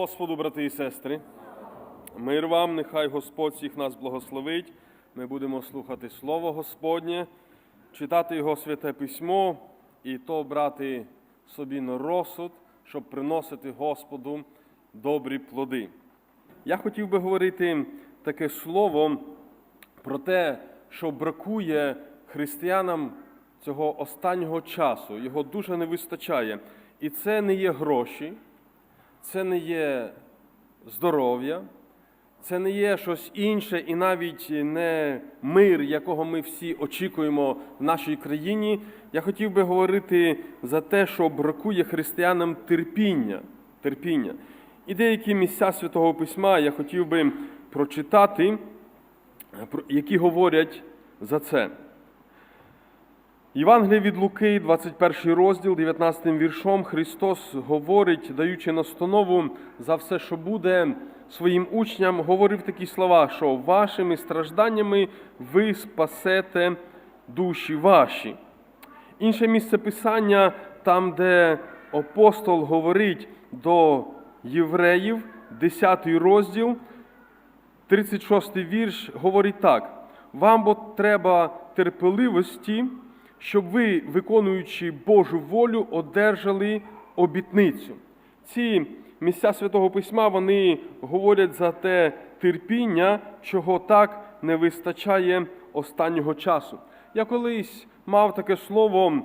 Господу, брати і сестри. Мир вам, нехай Господь всіх нас благословить. Ми будемо слухати Слово Господнє, читати Його святе письмо і то брати собі на розсуд, щоб приносити Господу добрі плоди. Я хотів би говорити таке слово про те, що бракує християнам цього останнього часу. Його дуже не вистачає. І це не є гроші, це не є здоров'я, це не є щось інше і навіть не мир, якого ми всі очікуємо в нашій країні. Я хотів би говорити за те, що бракує християнам терпіння. терпіння. І деякі місця Святого Письма я хотів би прочитати, які говорять за це. Євангеліє від Луки, 21 розділ, 19 віршом, Христос говорить, даючи настанову за все, що буде своїм учням, говорив такі слова, що вашими стражданнями ви спасете душі ваші. Інше місце Писання, там, де апостол говорить до євреїв, 10 розділ, 36 вірш говорить так: вам бо треба терпеливості, щоб ви, виконуючи Божу волю, одержали обітницю. Ці місця Святого Письма вони говорять за те терпіння, чого так не вистачає останнього часу. Я колись мав таке слово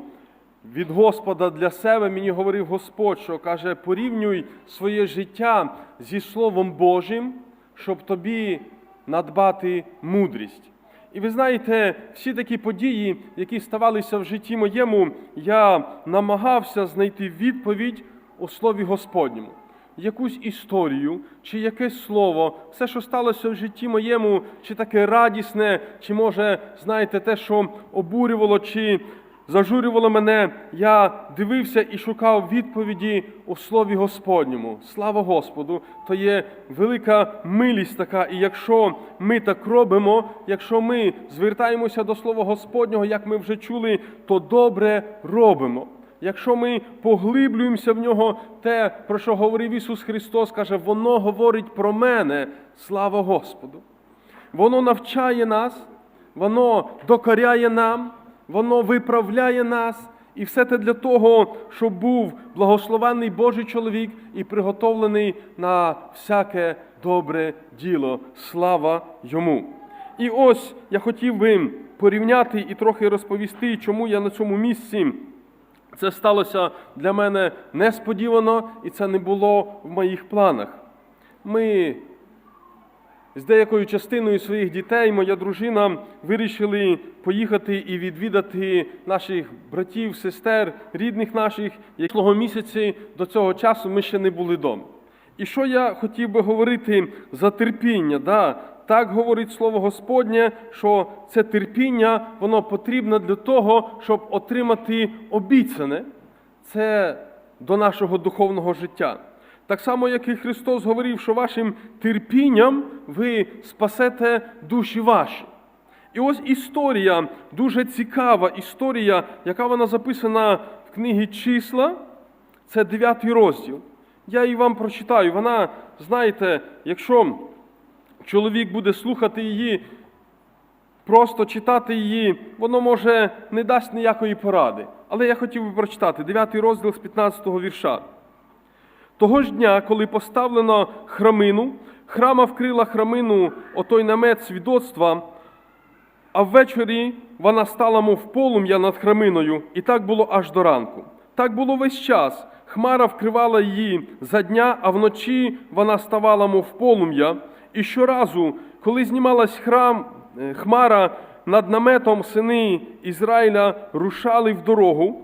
від Господа для себе мені говорив Господь, що каже: порівнюй своє життя зі Словом Божим, щоб тобі надбати мудрість. І ви знаєте, всі такі події, які ставалися в житті моєму, я намагався знайти відповідь у Слові Господньому. Якусь історію, чи якесь слово, все, що сталося в житті моєму, чи таке радісне, чи може, знаєте, те, що обурювало, чи зажурювало мене, я дивився і шукав відповіді у Слові Господньому. Слава Господу! То є велика милість така. І якщо ми так робимо, якщо ми звертаємося до Слова Господнього, як ми вже чули, то добре робимо. Якщо ми поглиблюємося в нього, те, про що говорив Ісус Христос, каже, воно говорить про мене. Слава Господу! Воно навчає нас, воно докоряє нам, воно виправляє нас. І все те для того, щоб був благословений Божий чоловік і приготовлений на всяке добре діло. Слава йому! І ось я хотів би порівняти і трохи розповісти, чому я на цьому місці. Це сталося для мене несподівано, і це не було в моїх планах. Ми з деякою частиною своїх дітей, моя дружина, вирішили поїхати і відвідати наших братів, сестер, рідних наших, якого місяці до цього часу ми ще не були вдома. І що я хотів би говорити за терпіння? Да? Так говорить Слово Господнє, що це терпіння, воно потрібно для того, щоб отримати обіцяне. Це до нашого духовного життя. Так само, як і Христос говорив, що вашим терпінням ви спасете душі ваші. І ось історія, дуже цікава історія, яка вона записана в книгі числа, це 9 розділ. Я її вам прочитаю. Вона, знаєте, якщо чоловік буде слухати її, просто читати її, воно може не дасть ніякої поради. Але я хотів би прочитати 9 розділ з 15 го вірша. Того ж дня, коли поставлено храмину, храма вкрила храмину отой намет свідоцтва, а ввечері вона стала, мов полум'я над храминою, і так було аж до ранку. Так було весь час. Хмара вкривала її за дня, а вночі вона ставала, мов полум'я. І щоразу, коли знімалась храм, е, хмара над наметом, сини Ізраїля рушали в дорогу,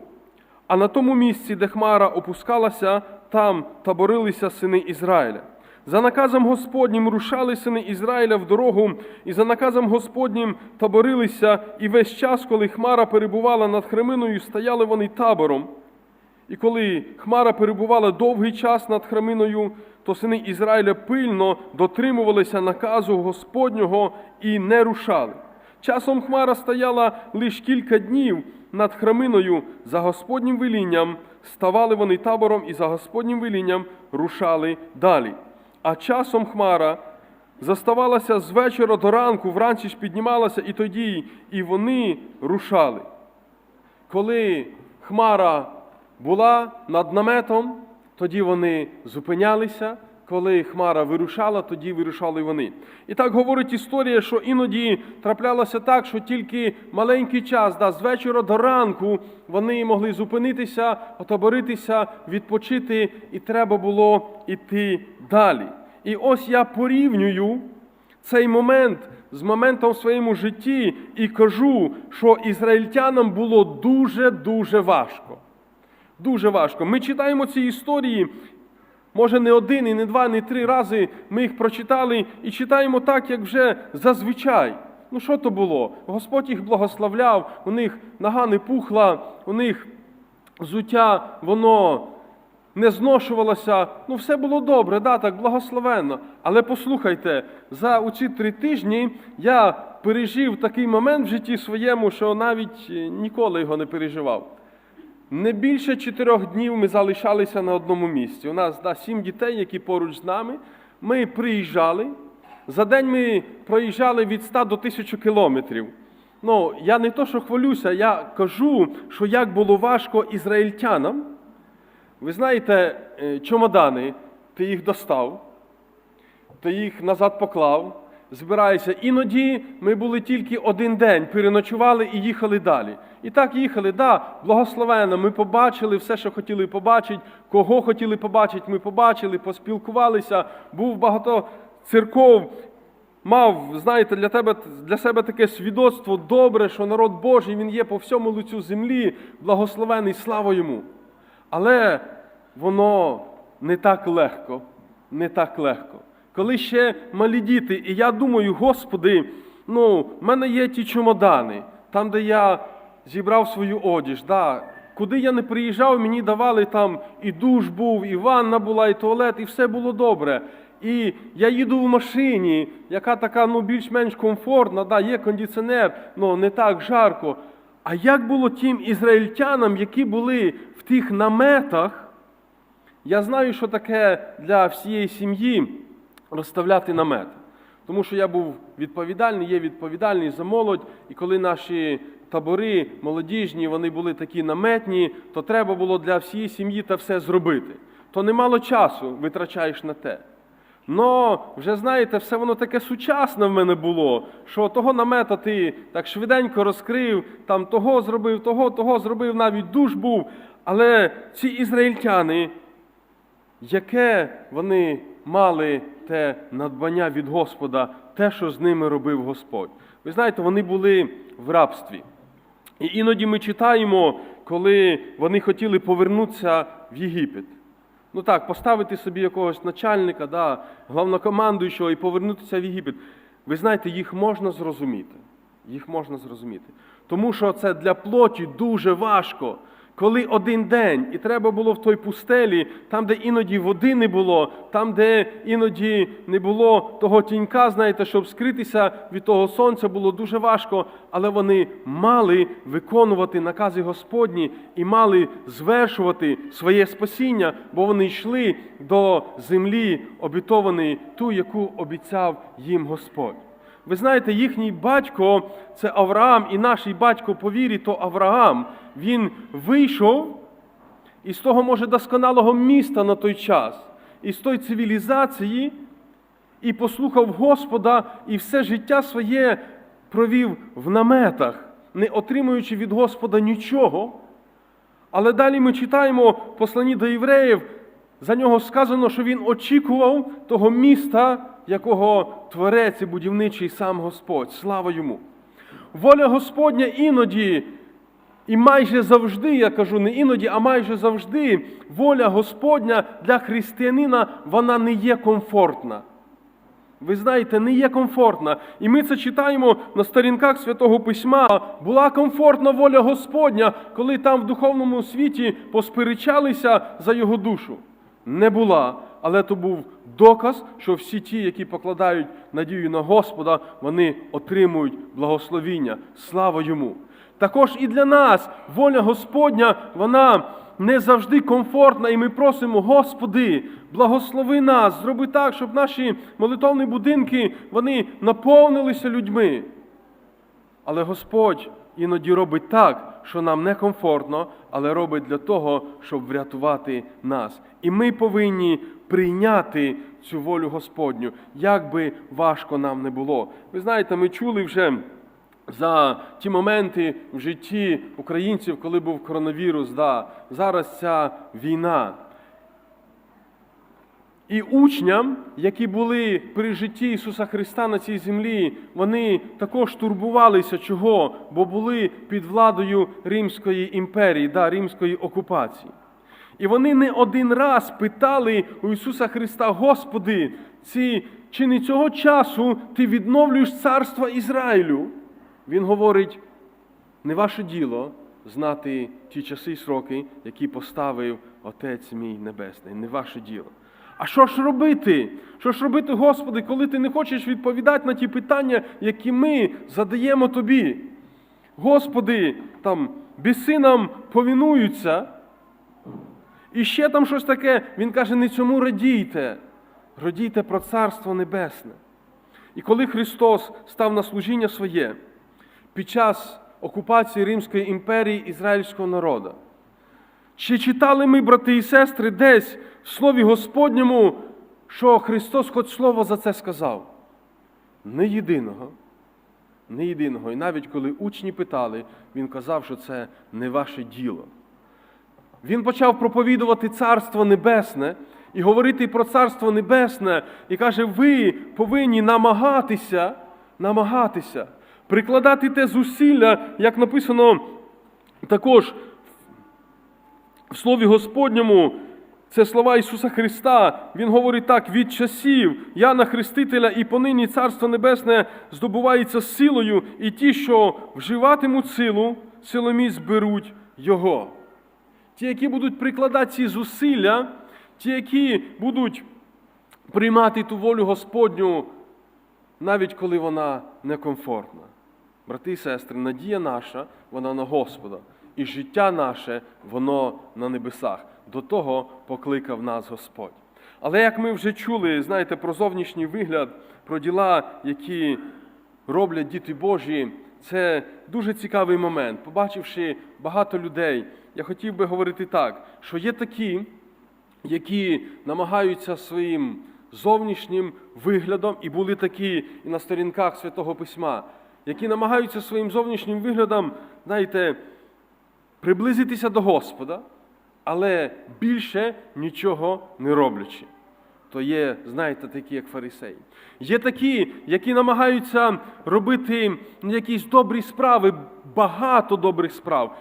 а на тому місці, де хмара опускалася, там таборилися сини Ізраїля. За наказом Господнім рушали сини Ізраїля в дорогу, і за наказом Господнім таборилися, і весь час, коли хмара перебувала над хреминою, стояли вони табором. І коли хмара перебувала довгий час над храминою, то сини Ізраїля пильно дотримувалися наказу Господнього і не рушали. Часом хмара стояла лише кілька днів над храминою за Господнім велінням, ставали вони табором і за Господнім велінням рушали далі. А часом хмара заставалася з вечора до ранку, вранці ж піднімалася, і тоді і вони рушали. Коли хмара була над наметом, тоді вони зупинялися. Коли хмара вирушала, тоді вирушали вони. І так говорить історія, що іноді траплялося так, що тільки маленький час, да, з вечора до ранку, вони могли зупинитися, отоборитися, відпочити, і треба було йти далі. І ось я порівнюю цей момент з моментом в своєму житті і кажу, що ізраїльтянам було дуже-дуже важко. Дуже важко. Ми читаємо ці історії, може не один, і не два, не три рази ми їх прочитали і читаємо так, як вже зазвичай. Ну що то було? Господь їх благословляв, у них нога не пухла, у них взуття, воно не зношувалося. Ну, все було добре, да, так благословенно. Але послухайте, за оці три тижні я пережив такий момент в житті своєму, що навіть е, ніколи його не переживав. Не більше чотирьох днів ми залишалися на одному місці. У нас да, сім дітей, які поруч з нами. Ми приїжджали. За день ми проїжджали від 100 до 1000 кілометрів. Ну, я не то, що хвалюся, я кажу, що як було важко ізраїльтянам. Ви знаєте, е, чемодани, ти їх достав, ти їх назад поклав, збираєшся. Іноді ми були тільки один день, переночували і їхали далі. І так їхали, да, благословенно. Ми побачили все, що хотіли побачити, кого хотіли побачити, ми побачили, поспілкувалися. Був багато церков. Мав, знаєте, для тебе для себе таке свідоцтво добре, що народ Божий він є по всьому лицю землі, благословений, слава йому. Але воно не так легко, не так легко. Коли ще малі діти, і я думаю, Господи, ну, в мене є ті чемодани, там, де я зібрав свою одіж. Да, Куди я не приїжджав, мені давали там і душ був, і ванна була, і туалет, і все було добре. І я їду в машині, яка така ну, більш-менш комфортна, да, є кондиціонер, ну не так жарко. А як було тим ізраїльтянам, які були в тих наметах? Я знаю, що таке для всієї сім'ї розставляти намет. Тому що я був відповідальний, є відповідальний за молодь, і коли наші табори молодіжні, вони були такі наметні, то треба було для всієї сім'ї та все зробити. То немало часу витрачаєш на те. Но вже знаєте, все воно таке сучасне в мене було, що того намета ти так швиденько розкрив, там того зробив, того, того зробив, навіть душ був. Але ці ізраїльтяни, яке вони мали те надбання від Господа, те, що з ними робив Господь. Ви знаєте, вони були в рабстві. І іноді ми читаємо, коли вони хотіли повернутися в Єгипет. Ну так, поставити собі якогось начальника, да, главнокомандуючого і повернутися в Єгипет. Ви знаєте, їх можна зрозуміти. Їх можна зрозуміти. Тому що це для плоті дуже важко. Коли один день, і треба було в той пустелі, там, де іноді води не було, там, де іноді не було того тінька, знаєте, щоб скритися від того сонця, було дуже важко, але вони мали виконувати накази Господні і мали звершувати своє спасіння, бо вони йшли до землі обітованої, ту, яку обіцяв їм Господь. Ви знаєте, їхній батько це Авраам, і наш батько по вірі, то Авраам. Він вийшов із того, може, досконалого міста на той час, із тої цивілізації, і послухав Господа, і все життя своє провів в наметах, не отримуючи від Господа нічого. Але далі ми читаємо в посланні до євреїв, за нього сказано, що він очікував того міста, якого творець і будівничий сам Господь. Слава йому! Воля Господня іноді, і майже завжди, я кажу, не іноді, а майже завжди, воля Господня для християнина вона не є комфортна. Ви знаєте, не є комфортна. І ми це читаємо на сторінках Святого Письма. Була комфортна воля Господня, коли там в духовному світі посперечалися за його душу. Не була, але то був доказ, що всі ті, які покладають надію на Господа, вони отримують благословіння. Слава йому! Також і для нас воля Господня, вона не завжди комфортна, і ми просимо, Господи, благослови нас, зроби так, щоб наші молитовні будинки вони наповнилися людьми. Але Господь іноді робить так, що нам некомфортно, але робить для того, щоб врятувати нас. І ми повинні прийняти цю волю Господню, як би важко нам не було. Ви знаєте, ми чули вже за ті моменти в житті українців, коли був коронавірус. Да, зараз ця війна. І учням, які були при житті Ісуса Христа на цій землі, вони також турбувалися чого, бо були під владою Римської імперії, да, римської окупації. І вони не один раз питали у Ісуса Христа, Господи, ці, чи не цього часу ти відновлюєш царство Ізраїлю? Він говорить, не ваше діло знати ті часи і сроки, які поставив Отець мій Небесний, не ваше діло. А що ж робити? Що ж робити, Господи, коли ти не хочеш відповідати на ті питання, які ми задаємо тобі? Господи, там біси нам повінуються. І ще там щось таке, він каже, не цьому радійте, радійте про Царство Небесне. І коли Христос став на служіння своє під час окупації Римської імперії ізраїльського народу, чи читали ми, брати і сестри, десь в Слові Господньому, що Христос хоч слово за це сказав? Не єдиного, не єдиного. І навіть коли учні питали, Він казав, що це не ваше діло. Він почав проповідувати Царство Небесне і говорити про Царство Небесне, і каже, ви повинні намагатися, намагатися, прикладати те зусилля, як написано також в Слові Господньому, це слова Ісуса Христа. Він говорить так: від часів Яна Хрестителя і понині Царство Небесне здобувається силою, і ті, що вживатимуть силу, силомі зберуть Його. Ті, які будуть прикладати ці зусилля, ті, які будуть приймати ту волю Господню, навіть коли вона некомфортна. Брати і сестри, надія наша, вона на Господа, і життя наше, воно на небесах. До того покликав нас Господь. Але як ми вже чули, знаєте, про зовнішній вигляд, про діла, які роблять діти Божі, це дуже цікавий момент. Побачивши багато людей, я хотів би говорити так, що є такі, які намагаються своїм зовнішнім виглядом, і були такі і на сторінках Святого Письма, які намагаються своїм зовнішнім виглядом, знаєте, приблизитися до Господа, але більше нічого не роблячи. То є, знаєте, такі, як фарисеї. Є такі, які намагаються робити якісь добрі справи, багато добрих справ.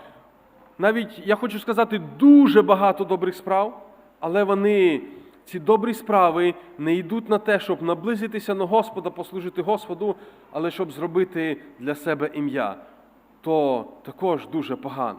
Навіть я хочу сказати, дуже багато добрих справ, але вони, ці добрі справи, не йдуть на те, щоб наблизитися на Господа, послужити Господу, але щоб зробити для себе ім'я. То також дуже погано.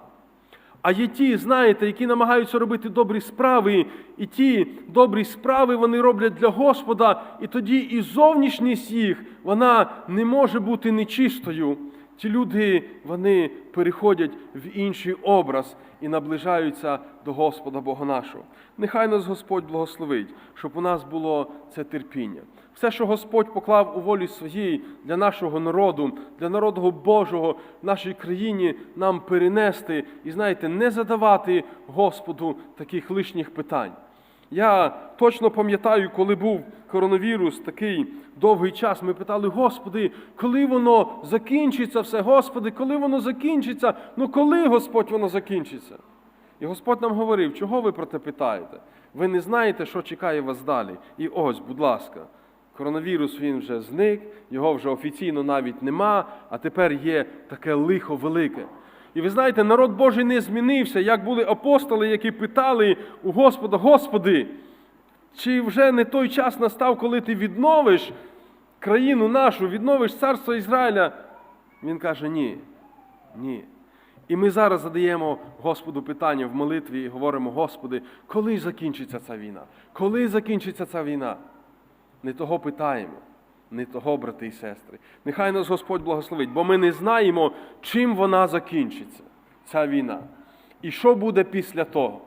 А є ті, знаєте, які намагаються робити добрі справи, і ті добрі справи вони роблять для Господа, і тоді і зовнішність їх, вона не може бути нечистою. Ті люди, вони переходять в інший образ і наближаються до Господа Бога нашого. Нехай нас Господь благословить, щоб у нас було це терпіння. Все, що Господь поклав у волі своїй для нашого народу, для народу Божого в нашій країні, нам перенести і, знаєте, не задавати Господу таких лишніх питань. Я точно пам'ятаю, коли був коронавірус, такий довгий час, ми питали, Господи, коли воно закінчиться все, Господи, коли воно закінчиться? Ну коли Господь воно закінчиться? І Господь нам говорив, чого ви про те питаєте? Ви не знаєте, що чекає вас далі. І ось, будь ласка, коронавірус він вже зник, його вже офіційно навіть нема, а тепер є таке лихо велике. І ви знаєте, народ Божий не змінився, як були апостоли, які питали у Господа, Господи, чи вже не той час настав, коли ти відновиш країну нашу, відновиш царство Ізраїля? Він каже, ні, ні. І ми зараз задаємо Господу питання в молитві і говоримо, Господи, коли закінчиться ця війна? Коли закінчиться ця війна? Не того питаємо, не того, брати і сестри. Нехай нас Господь благословить, бо ми не знаємо, чим вона закінчиться, ця війна. І що буде після того?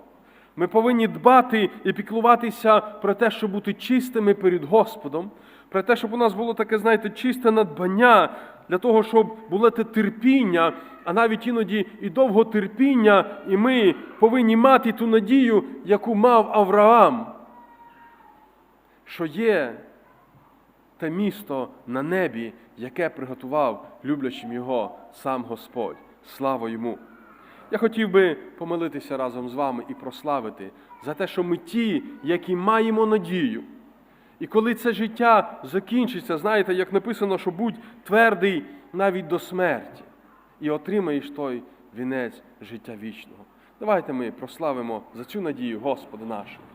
Ми повинні дбати і піклуватися про те, щоб бути чистими перед Господом, про те, щоб у нас було таке, знаєте, чисте надбання для того, щоб було те терпіння, а навіть іноді і довго терпіння, і ми повинні мати ту надію, яку мав Авраам, що є те місто на небі, яке приготував люблячим його сам Господь. Слава йому! Я хотів би помолитися разом з вами і прославити за те, що ми ті, які маємо надію. І коли це життя закінчиться, знаєте, як написано, що будь твердий навіть до смерті, і отримаєш той вінець життя вічного. Давайте ми прославимо за цю надію Господа нашого.